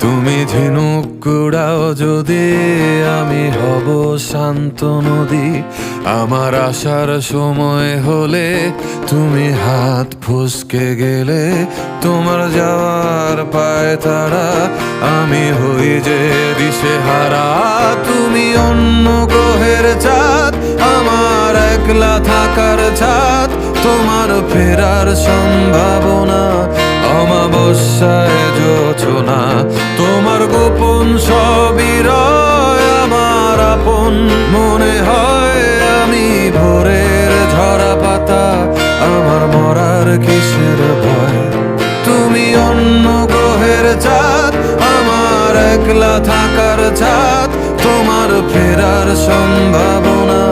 তুমি ঝিনুক কুড়াও যদি আমি হব শান্ত নদী। আমার আসার সময় হলে তুমি হাত ফুসকে গেলে তোমার যাওয়ার পায় তারা। আমি হই যে দিশে হারা তুমি অন্য গ্রহের চাঁদ। আমার একলা থাকার ছাদ তোমার ফেরার সম্ভাবনা। সবই রয় আমার আপন। মনে হয় আমি ভোরের ঝরা পাতা আমার মরার কিসের ভয়? তুমি অন্য গ্রহের চাঁদ, আমার একলা থাকার ছাদ তোমার ফেরার সম্ভাবনা।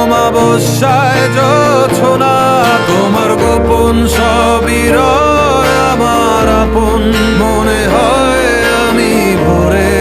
অমাবস্যায় যোছনা, তোমার গোপন সবই রয় আমার আপন। মনে হয় আমি ভোরের